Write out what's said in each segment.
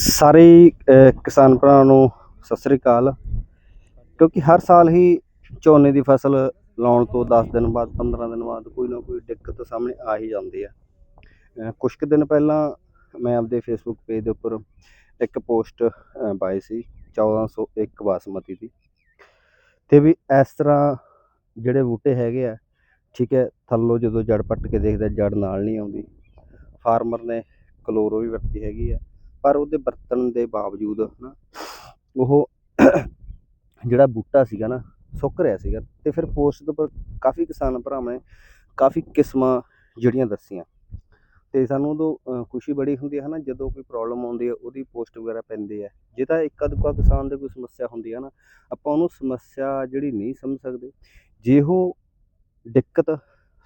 ਸਾਰੇ ਕਿਸਾਨ ਭਰਾਵਾਂ ਨੂੰ ਸਤਿ ਸ੍ਰੀ ਅਕਾਲ। ਕਿਉਂਕਿ ਹਰ ਸਾਲ ਹੀ ਝੋਨੇ ਦੀ ਫਸਲ ਲਾਉਣ ਤੋਂ 10 ਦਿਨ ਬਾਅਦ 15 ਦਿਨ ਬਾਅਦ ਕੋਈ ਨਾ ਕੋਈ ਦਿੱਕਤ ਸਾਹਮਣੇ ਆ ਹੀ ਜਾਂਦੀ ਆ ਅਹ, ਕੁਛ ਕੁ ਦਿਨ ਪਹਿਲਾਂ ਮੈਂ ਆਪਦੇ ਫੇਸਬੁੱਕ ਪੇਜ ਦੇ ਉੱਪਰ ਇੱਕ ਪੋਸਟ ਅਹ, ਪਾਈ ਸੀ 1401 ਬਾਸਮਤੀ ਦੀ। ਤੇ ਵੀ ਇਸ ਤਰ੍ਹਾਂ ਜਿਹੜੇ ਬੂਟੇ ਹੈਗੇ ਆ ਠੀਕ ਹੈ ਥੱਲੋਂ ਜਦੋਂ ਜੜ ਪੱਟ ਕੇ ਦੇਖਦਾ ਜੜ ਨਾਲ ਨਹੀਂ ਆਉਂਦੀ। ਫਾਰਮਰ ਨੇ ਕਲੋਰੋ ਵੀ ਵਰਤੀ ਹੈਗੀ ਆ। ਪਰ ਉਹਦੇ ਵਰਤਣ ਦੇ ਬਾਵਜੂਦ ਨਾ ਉਹ ਜਿਹੜਾ ਬੂਟਾ ਸੀਗਾ ਨਾ, ਸੁੱਕ ਰਿਹਾ ਸੀਗਾ ਤੇ ਫਿਰ ਪੋਸਟ ਦੇ ਉੱਪਰ ਕਾਫੀ ਕਿਸਾਨ ਭਰਾਵਾਂ ਨੇ ਕਾਫੀ ਕਿਸਮਾਂ ਜਿਹੜੀਆਂ ਦੱਸੀਆਂ। ਤੇ ਸਾਨੂੰ ਉਦੋਂ ਖੁਸ਼ੀ ਬੜੀ ਹੁੰਦੀ ਹੈ ਨਾ ਜਦੋਂ ਕੋਈ ਪ੍ਰੋਬਲਮ ਆਉਂਦੀ ਹੈ, ਉਹਦੀ ਪੋਸਟ ਵਗੈਰਾ ਪੈਂਦੀ ਹੈ। ਜੇ ਤਾਂ ਇੱਕ ਅਦੁੱਕਾ ਕਿਸਾਨ ਦੇ ਕੋਈ ਸਮੱਸਿਆ ਹੁੰਦੀ ਹੈ ਨਾ, ਆਪਾਂ ਉਹਨੂੰ ਸਮੱਸਿਆ ਜਿਹੜੀ ਨਹੀਂ ਸਮਝ ਸਕਦੇ। ਜੇ ਉਹ ਦਿੱਕਤ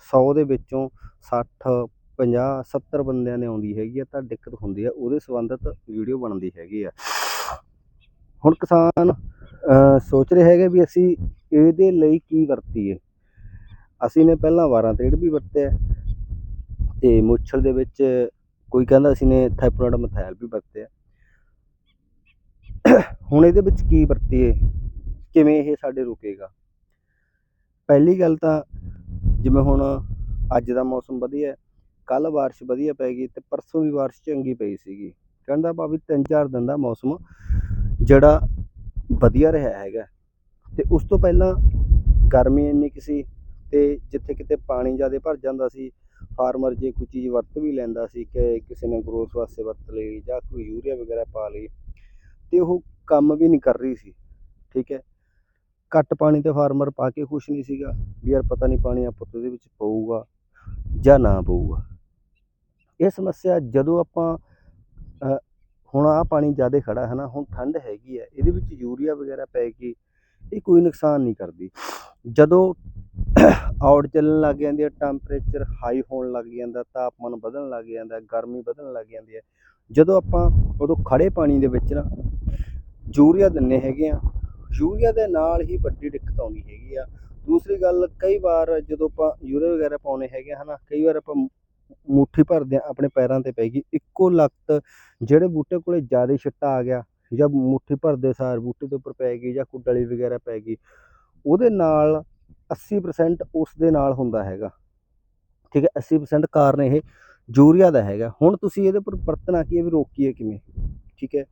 100 ਦੇ ਵਿੱਚੋਂ 60 50 70 ਬੰਦਿਆਂ ਨੇ ਆਉਂਦੀ ਹੈਗੀ ਆ ਤਾਂ ਦਿੱਕਤ ਹੁੰਦੀ ਆ, ਉਹਦੇ ਸੰਬੰਧਿਤ ਵੀਡੀਓ ਬਣਦੀ ਹੈਗੀ ਆ। ਹੁਣ ਕਿਸਾਨ ਸੋਚ ਰਹੇ ਹੈਗੇ ਵੀ ਅਸੀਂ ਇਹਦੇ ਲਈ ਕੀ ਵਰਤੀਏ? ਅਸੀਂ ਨੇ ਪਹਿਲਾਂ 12 ਤੇੜ ਵੀ ਵਰਤਿਆ ਤੇ ਮੁੱਛਲ ਦੇ ਵਿੱਚ ਕੋਈ ਕਹਿੰਦਾ ਅਸੀਂ ਨੇ ਥਾਈਪੋਨਾਡ ਮਥਾਇਲ ਵੀ ਵਰਤਿਆ ਹੁਣ ਇਹਦੇ ਵਿੱਚ ਕੀ ਵਰਤੀਏ? ਕਿਵੇਂ ਇਹ ਸਾਡੇ ਰੁਕੇਗਾ? ਪਹਿਲੀ ਗੱਲ ਤਾਂ ਜਿਵੇਂ ਹੁਣ ਅੱਜ ਦਾ ਮੌਸਮ ਵਧੀਆ ਹੈ ਕੱਲ ਬਾਰਿਸ਼ ਵਧੀਆ ਪੈ ਗਈ ਤੇ ਪਰਸੋਂ ਵੀ ਬਾਰਿਸ਼ ਚੰਗੀ ਪਈ ਸੀਗੀ। ਕਹਿੰਦਾ ਭਾਵੇਂ ਤਿੰਨ ਚਾਰ ਦਿਨ ਦਾ ਮੌਸਮ ਜਿਹੜਾ ਵਧੀਆ ਰਿਹਾ ਹੈਗਾ। ਤੇ ਉਸ ਤੋਂ ਪਹਿਲਾਂ ਗਰਮੀ ਇੰਨੀ ਕੁ ਸੀ ਤੇ ਜਿੱਥੇ ਕਿਤੇ ਪਾਣੀ ਜ਼ਿਆਦਾ ਭਰ ਜਾਂਦਾ ਸੀ, ਫਾਰਮਰ ਜੇ ਕੋਈ ਚੀਜ਼ ਵਰਤ ਵੀ ਲੈਂਦਾ ਸੀ ਕਿ ਕਿਸੇ ਨੇ ਗਰੋਥ ਵਾਸਤੇ ਵਰਤ ਲਈ ਜਾਂ ਕੋਈ ਯੂਰੀਆ ਵਗੈਰਾ ਪਾ ਲਈ ਤੇ ਉਹ ਕੰਮ ਵੀ ਨਹੀਂ ਕਰ ਰਹੀ ਸੀ, ਠੀਕ ਹੈ। ਘੱਟ ਪਾਣੀ ਤੇ ਫਾਰਮਰ ਪਾ ਕੇ ਖੁਸ਼ ਨਹੀਂ ਸੀਗਾ ਵੀ ਯਾਰ ਪਤਾ ਨਹੀਂ ਪਾਣੀ ਆਪਾਂ ਉਹਦੇ ਵਿੱਚ ਪਊਗਾ ਜਾਂ ਨਾ ਪਊਗਾ। ਇਹ ਸਮੱਸਿਆ ਜਦੋਂ ਆਪਾਂ ਹੁਣ ਆ ਪਾਣੀ ਜ਼ਿਆਦਾ ਖੜਾ ਹੈ ਨਾ, ਹੁਣ ਠੰਡ ਹੈਗੀ ਹੈ, ਇਹਦੇ ਵਿੱਚ ਯੂਰੀਆ ਵਗੈਰਾ ਪੈ ਗਈ ਇਹ ਕੋਈ ਨੁਕਸਾਨ ਨਹੀਂ ਕਰਦੀ। ਜਦੋਂ ਆਉਟ ਚੱਲਣ ਲੱਗ ਜਾਂਦੀ ਹੈ ਟੈਂਪਰੇਚਰ ਹਾਈ ਹੋਣ ਲੱਗ ਜਾਂਦਾ, ਤਾਪਮਾਨ ਵਧਣ ਲੱਗ ਜਾਂਦਾ, ਗਰਮੀ ਵਧਣ ਲੱਗ ਜਾਂਦੀ ਹੈ, ਜਦੋਂ ਆਪਾਂ ਉਦੋਂ ਖੜੇ ਪਾਣੀ ਦੇ ਵਿੱਚ ਨਾ ਯੂਰੀਆ ਦਿੰਨੇ ਹੈਗੇ ਆ ਯੂਰੀਆ ਦੇ ਨਾਲ ਹੀ ਵੱਡੀ ਦਿੱਕਤ ਆਉਂਦੀ ਹੈਗੀ ਆ। ਦੂਸਰੀ ਗੱਲ, ਕਈ ਵਾਰ ਜਦੋਂ ਆਪਾਂ ਯੂਰੀਆ ਵਗੈਰਾ ਪਾਉਣੇ ਹੈਗੇ ਆ ਹਨਾ ਕਈ ਵਾਰ ਆਪਾਂ ਮੁੱਠੀ ਭਰਦਿਆਂ ਆਪਣੇ ਪੈਰਾਂ ਤੇ ਪੈ ਗਈ। ਇੱਕੋ ਲੱਤ ਜਿਹੜੇ ਬੂਟੇ ਕੋਲੇ ਜ਼ਿਆਦਾ ਛਿੱਟਾ ਆ ਗਿਆ ਜਾਂ ਮੁੱਠੀ ਭਰਦੇ ਸਾਰ ਬੂਟੇ ਦੇ ਉੱਪਰ ਪੈ ਗਈ ਜਾਂ ਕੋਈ ਡਲੀ ਵਗੈਰਾ ਪੈ ਗਈ, ਉਹਦੇ ਨਾਲ 80% ਉਸ ਦੇ ਨਾਲ ਹੁੰਦਾ ਹੈਗਾ। ਠੀਕ ਹੈ 80% ਕਾਰਨ ਇਹ ਯੂਰੀਆ ਦਾ ਹੈਗਾ। ਹੁਣ ਤੁਸੀਂ ਇਹਦੇ ਉੱਪਰ ਵਰਤਣਾ ਕੀ ਹੈ ਵੀ ਰੋਕੀਏ ਕਿਵੇਂ? ਠੀਕ ਹੈ,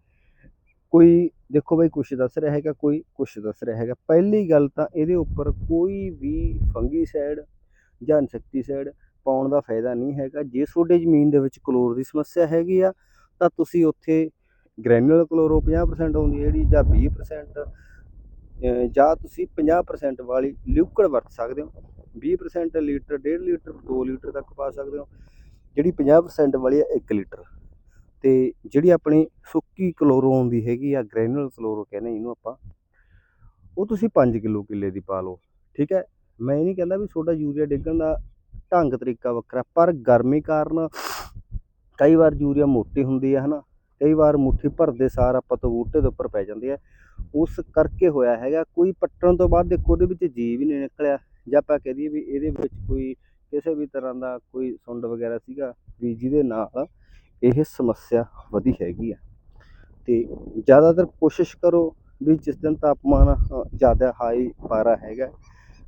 ਕੋਈ ਦੇਖੋ ਬਈ ਕੁਛ ਦੱਸ ਰਿਹਾ ਹੈਗਾ, ਕੋਈ ਕੁਛ ਦੱਸ ਰਿਹਾ ਹੈਗਾ। ਪਹਿਲੀ ਗੱਲ ਤਾਂ ਇਹਦੇ ਉੱਪਰ ਕੋਈ ਵੀ ਫੰਗੀ ਸਾਈਡ ਜਾਂ ਇਨਸੈਕਟੀਸਾਈਡ ਪਾਉਣ ਦਾ ਫਾਇਦਾ ਨਹੀਂ ਹੈਗਾ। ਜੇ ਤੁਹਾਡੇ ਜ਼ਮੀਨ ਦੇ ਵਿੱਚ ਕਲੋਰ ਦੀ ਸਮੱਸਿਆ ਹੈਗੀ ਆ, ਤਾਂ ਤੁਸੀਂ ਉੱਥੇ ਗ੍ਰੈਨੂਲਰ ਕਲੋਰੋ 50% ਆਉਂਦੀ ਹੈ ਜਿਹੜੀ, ਜਾਂ 20% ਜਾਂ ਤੁਸੀਂ 50% ਵਾਲੀ ਲਿਕੁਇਡ ਵਰਤ ਸਕਦੇ ਹੋ। 20% ਲੀਟਰ 1.5 ਲੀਟਰ 2 ਲੀਟਰ ਤੱਕ ਪਾ ਸਕਦੇ ਹੋ। ਜਿਹੜੀ 50% ਵਾਲੀ ਹੈ 1 ਲੀਟਰ। ਤੇ ਜਿਹੜੀ ਆਪਣੀ ਸੁੱਕੀ ਕਲੋਰੋ ਆਉਂਦੀ ਹੈਗੀ ਆ ਗ੍ਰੈਨੂਲਰ ਕਲੋਰੋ ਕਹਿੰਦੇ ਇਹਨੂੰ ਆਪਾਂ, ਉਹ ਤੁਸੀਂ 5 ਕਿਲੋ ਕਿੱਲੇ ਦੀ ਪਾ ਲਓ। ਠੀਕ ਹੈ? ਮੈਂ ਇਹ ਨਹੀਂ ਕਹਿੰਦਾ ਵੀ ਤੁਹਾਡਾ ਯੂਰੀਆ ਡਿੱਗਣ ਦਾ ਢੰਗ ਤਰੀਕਾ ਵੱਖਰਾ, ਪਰ ਗਰਮੀ ਕਾਰਨ ਕਈ ਵਾਰ ਯੂਰੀਆ ਮੋਟੀ ਹੁੰਦੀ ਹੈ, ਹਨਾ? ਕਈ ਵਾਰ ਮੁੱਠੀ ਭਰਦੇ ਸਾਰ ਆਪਾਂ ਤੋਂ ਬੂਟੇ ਦੇ ਉੱਪਰ ਪੈ ਜਾਂਦੀ ਹੈ ਉਸ ਕਰਕੇ ਹੋਇਆ ਹੈਗਾ, ਕੋਈ ਪੱਟਣ ਤੋਂ ਬਾਅਦ ਦੇਖੋ ਉਹਦੇ ਵਿੱਚ ਜੀ ਵੀ ਨਹੀਂ ਨਿਕਲਿਆ। ਜਾਂ ਆਪਾਂ ਕਹਿ ਦਈਏ ਵੀ ਇਹਦੇ ਵਿੱਚ ਕੋਈ ਕਿਸੇ ਵੀ ਤਰ੍ਹਾਂ ਦਾ ਕੋਈ ਸੁੰਡ ਵਗੈਰਾ ਸੀਗਾ, ਵੀ ਜਿਹਦੇ ਨਾਲ ਇਹ ਸਮੱਸਿਆ ਵਧੀ ਹੈਗੀ ਆ। ਤੇ ਜ਼ਿਆਦਾਤਰ ਕੋਸ਼ਿਸ਼ ਕਰੋ ਵੀ ਜਿਸ ਦਿਨ ਤਾਪਮਾਨ ਜ਼ਿਆਦਾ ਹਾਈ ਪਾਰਾ ਹੈਗਾ,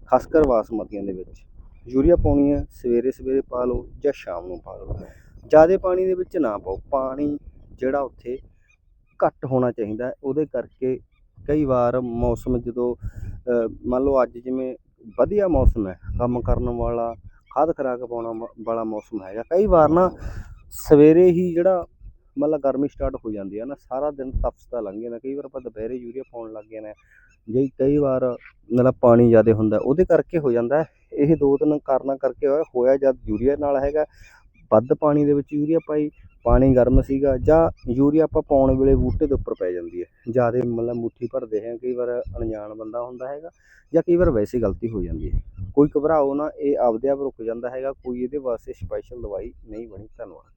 ਖਾਸ ਕਰ ਬਾਸਮਤੀਆਂ ਦੇ ਵਿੱਚ। ਯੂਰੀਆ ਪਾਉਣੀ ਹੈ, ਸਵੇਰੇ ਸਵੇਰੇ ਪਾ ਲਓ ਜਾਂ ਸ਼ਾਮ ਨੂੰ ਪਾ ਲਓ। ਜ਼ਿਆਦਾ ਪਾਣੀ ਦੇ ਵਿੱਚ ਨਾ ਪਾਓ। ਪਾਣੀ ਜਿਹੜਾ ਉੱਥੇ ਘੱਟ ਹੋਣਾ ਚਾਹੀਦਾ ਉਹਦੇ ਕਰਕੇ ਕਈ ਵਾਰ ਮੌਸਮ ਜਦੋਂ ਮੰਨ ਲਓ ਅੱਜ ਜਿਵੇਂ ਵਧੀਆ ਮੌਸਮ ਹੈ, ਕੰਮ ਕਰਨ ਵਾਲਾ, ਖਾਦ ਖਰਾਕ ਪਾਉਣਾ ਵਾਲਾ ਮੌਸਮ ਹੈਗਾ। ਕਈ ਵਾਰ ਨਾ ਸਵੇਰੇ ਹੀ ਜਿਹੜਾ ਮਤਲਬ ਗਰਮੀ ਸਟਾਰਟ ਹੋ ਜਾਂਦੀ ਹੈ ਨਾ, ਸਾਰਾ ਦਿਨ ਤਪਸਦਾ ਲੰਘ ਜਾਂਦਾ ਕਈ ਵਾਰ ਆਪਾਂ ਦੁਪਹਿਰੇ ਯੂਰੀਆ ਪਾਉਣ ਲੱਗ ਜਾਂਦੇ ਹਾਂ ਜੇ ਕਈ ਵਾਰ ਮਤਲਬ ਪਾਣੀ ਜ਼ਿਆਦਾ ਹੁੰਦਾ, ਉਹਦੇ ਕਰਕੇ ਹੋ ਜਾਂਦਾ ਇਹ ਦੋ ਤਿੰਨ ਕਾਰਨਾਂ ਕਰਕੇ ਹੋਇਆ ਹੋਇਆ ਜਦ ਯੂਰੀਆ ਨਾਲ ਹੈਗਾ, ਵੱਧ ਪਾਣੀ ਦੇ ਵਿੱਚ ਯੂਰੀਆ ਪਾਈ, ਪਾਣੀ ਗਰਮ ਸੀਗਾ, ਜਾਂ ਯੂਰੀਆ ਆਪਾਂ ਪਾਉਣ ਵੇਲੇ ਬੂਟੇ ਦੇ ਉੱਪਰ ਪੈ ਜਾਂਦੀ ਹੈ। ਜ਼ਿਆਦਾ ਮਤਲਬ ਮੁੱਠੀ ਭਰਦੇ ਹੈ ਕਈ ਵਾਰ ਅਣਜਾਣ ਬੰਦਾ ਹੁੰਦਾ ਹੈਗਾ, ਜਾਂ ਕਈ ਵਾਰ ਵੈਸੇ ਗਲਤੀ ਹੋ ਜਾਂਦੀ ਹੈ। ਕੋਈ ਘਬਰਾਓ ਨਾ, ਇਹ ਆਪਦੇ ਆਪ ਰੁਕ ਜਾਂਦਾ ਹੈਗਾ, ਕੋਈ ਇਹਦੇ ਵਾਸਤੇ ਸਪੈਸ਼ਲ ਦਵਾਈ ਨਹੀਂ ਬਣੀ, ਧੰਨਵਾਦ।